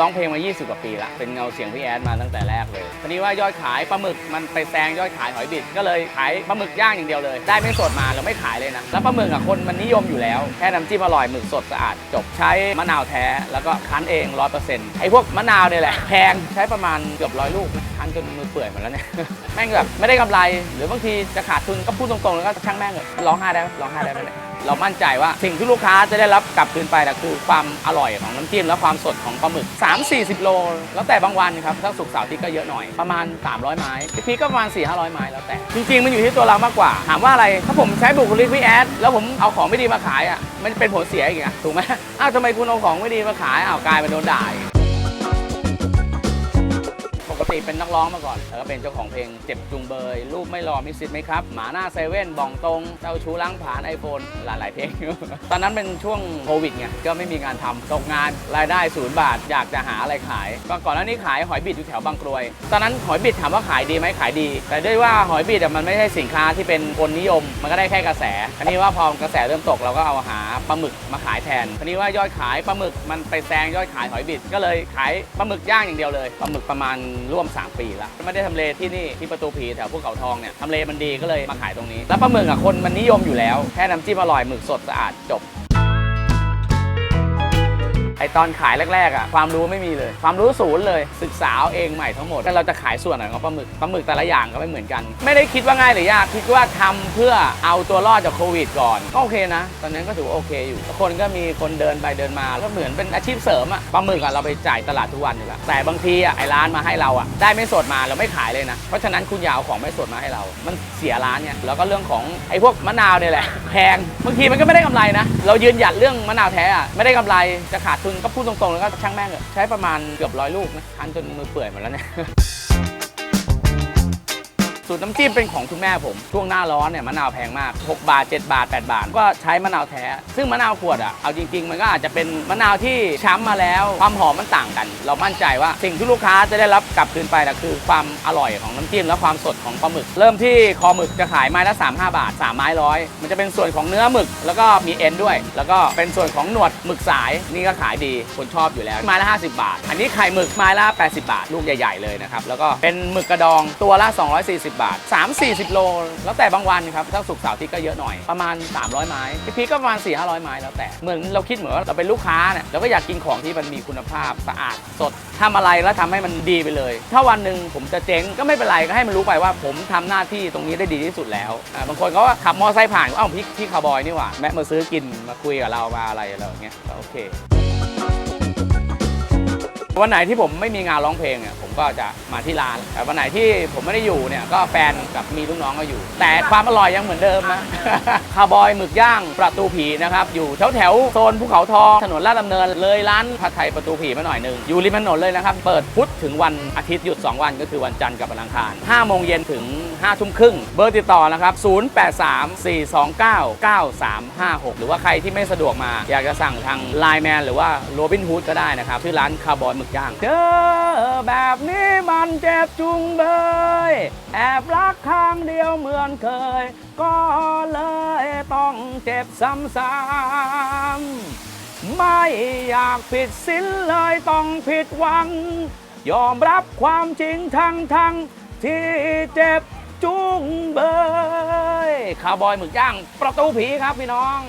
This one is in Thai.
ร้องเพลงมา 20 กว่าปีละ เป็นเงาเสียงพี่แอดมาตั้งแต่แรกเลยทีนี้ว่ายอดขายปลาหมึกมันไปแซงยอดขายหอยบิด ก็เลยขายปลาหมึกย่างอย่างเดียวเลย ได้ไม่สดมาเราไม่ขายเลยนะ แล้วปลาหมึกอะคนมันนิยมอยู่แล้ว แค่น้ำจิ้มอร่อยหมึกสดสะอาด จบใช้มะนาวแท้ แล้วก็คั้นเองร้อยเปอร์เซ็นต์ไอ้พวกมะนาวเนี่ยแหละแพงใช้ประมาณเกือบร้อยลูกนะันจนมือเปื่อยหมดแล้วเนี่ย แม่งแบบไม่ได้กำไร หรือบางทีจะขาดทุนก็พูดตรงๆ แล้วก็ช่างแม่งเลยร้องไห้ได้ร้องไห้ได้ไหมเนี่ยเรามั่นใจว่าสิ่งที่ลูกค้าจะได้รับกลับคืนไปนะคือความอร่อยของน้ำจิ้มและความสดของปลาหมึก 3-40 โล แล้วแต่บางวันครับถ้าสุกเสาร์ที่ก็เยอะหน่อยประมาณ 300 ไม้พีก็ประมาณ 4-500 ไม้แล้วแต่ จริง ๆ มันอยู่ที่ตัวเรามากกว่า ถามว่าอะไร ถ้าผมใช้บุคลิกพี่แอด แล้วผมเอาของไม่ดีมาขายอะมันเป็นผลเสียอีกอะถูกไหมอ้าวทำไมคุณเอาของไม่ดีมาขายอ้าวกลายเป็นโดนด่า เป็นนักร้องมาก่อน แล้วก็เป็นเจ้าของเพลงเจ็บจุงเบย รูปไม่รอมิสซิตไหมครับ หมาหน้าเซเว่นบองตรง เจ้าชู้ล้างผาญไอโฟนหลายๆเพลง ตอนนั้นเป็นช่วงโควิดไงก็ไม่มีงานทำตกงานรายได้ศูนย์บาท อยากจะหาอะไรขายก็ก่อนหน้านี้ขายหอยบิดอยู่แถวบางกรวย ตอนนั้นหอยบิดถามว่าขายดีไหมขายดี แต่ด้วยว่าหอยบิดมันไม่ใช่สินค้าที่เป็นคนนิยม มันก็ได้แค่กระแส อันนี้ว่าพอกระแสเริ่มตกเราก็เอาหาปลาหมึกมาขายแทนอันนี้ว่ายอดขายปลาหมึกมันไปแซงยอดขายหอยบิด ก็เลยขายปลาหมึกย่างอย่างเดียวเลยปลาหมึกประมาณร่วม3 ปีละไม่ได้ทำเลที่นี่ที่ประตูผีแถวพวกเขาทองเนี่ยทำเลมันดีก็เลยมาขายตรงนี้ แล้วปลาหมึกอะคนมันนิยมอยู่แล้วแค่น้ำจิ้มอร่อยหมึกสดสะอาดจบ อตอนขายแรกๆอะความรู้ไม่มีเลย ความรู้ศูนย์เลยศึกษาเองใหม่ทั้งหมดแล้วเราจะขายส่วนไหนของปลาหมึกปลาหมึกแต่ละอย่างก็ไม่เหมือนกัน ไม่ได้คิดว่าง่ายหรือยากคิดว่าทำเพื่อเอาตัวรอดจากโควิดก่อนก็โอเคนะ ตอนนั้นก็ถือว่าโอเคอยู่ คนก็มีคนเดินไปเดินมาก็เหมือนเป็นอาชีพเสริมอะปลาหมึกอะเราไปจ่ายตลาดทุกวันอยู่แล้วแต่บางทีอะไอร้านมาให้เราอะได้ไม่สดมาเราไม่ขายเลยนะ เพราะฉะนั้นคุณอย่าเอาของไม่สดมาให้เรา มันเสียร้านเนี่ยแล้วก็เรื่องของไอพวกมะนาวเนี่ยแหละแพงบางทีมันก็ไม่ได้กำไรนะ เรายืนหยัดเรื่องมะนาวแท้อะไม่ได้กำไรจะขาดทุนก็พูดตรงๆแล้วก็ช่างแม่งเถอะใช้ประมาณเกือบร้อยลูกนะคันจนมือเปื่อยหมดแล้วเนี่ย สูตรน้ำจิ้มเป็นของคุณแม่ผม ช่วงหน้าร้อนเนี่ยมะนาวแพงมาก 6 บาท 7 บาท 8 บาท ก็ใช้มะนาวแท้ ซึ่งมะนาวขวดอะเอาจริง ๆ มันก็อาจจะเป็นมะนาวที่ช้ำมาแล้ว ความหอมมันต่างกัน เรามั่นใจว่าสิ่งที่ลูกค้าจะได้รับกลับคืนไปนะคือความอร่อยของน้ำจิ้มและความสดของปลาหมึก เริ่มที่คอหมึกจะขายไม้ละ35 บาท3ไม้ร้อยมันจะเป็นส่วนของเนื้อหมึก แล้วก็มีเอ็นด้วย แล้วก็เป็นส่วนของหนวดหมึกสายนี่ก็ขายดีคนชอบอยู่แล้วไม้ละ 50 บาท อันนี้ไข่หมึกไม้ละ 80 บาท ลูกใหญ่ ๆเลยนะครับแล้วก็เป็นหมึกกระดองตัวละ 240บาท 3-40 โล แล้วแต่บางวันครับถ้าสุกเสาร์ที่ก็เยอะหน่อยประมาณ 300 ไม้พีคก็ประมาณ 4-500 ไม้แล้วแต่เหมือนเราคิดเหมือนว่าเราเป็นลูกค้าเนี่ยเราก็อยากกินของที่มันมีคุณภาพสะอาดสดทำอะไรแล้วทำให้มันดีไปเลย ถ้าวันหนึ่งผมจะเจ๊งก็ไม่เป็นไรก็ให้มันรู้ไปว่าผมทำหน้าที่ตรงนี้ได้ดีที่สุดแล้วบางคนก็ว่าขับมอเตอร์ไซค์ผ่านก็เอ้าพี่พี่คาวบอยนี่หว่าแม่มาซื้อกินมาคุยกับเรามาอะไรอะไรอย่างเงี้ยก็โอเควันไหนที่ผมไม่มีงานร้องเพลงเนี่ยผ ก็จะมาที่ร้าน แต่วันไหนที่ผมไม่ได้อยู่เนี่ยก็แฟนกับมีลูกน้องก็อยู่ แต่ความอร่อยยังเหมือนเดิมนะ คาบอยหมึกย่างประตูผีนะครับ อยู่แถวแถวโซนภูเขาทองถนนลาดดำเนิน เลยร้านผัดไทยประตูผีมาหน่อยหนึ่งอยู่ริมถนนเลยนะครับ เปิดพุธถึงวันอาทิตย์หยุด 2 วันก็คือวันจันทร์กับวันอังคาร5โมงเย็นถึง5ทุ่มครึ่ง เบอร์ติดต่อนะครับ 0834299356 หรือว่าใครที่ไม่สะดวกมา อยากจะสั่งทางไลน์แมนหรือว่าโรบินฮูดก็ได้นะครับชื่อร้านคาบอยหมึกย่างเจอแบบนี้มันเจ็บจุงเบยแอบรักข้างเดียวเหมือนเคย ก็เลยต้องเจ็บซ้ำๆไม่อยากผิดสินเลยต้องผิดหวัง ยอมรับความจริงทั้งทั้งที่เจ็บจุงเบยคาวบอยหมึกย่างประตูผีครับพี่น้อง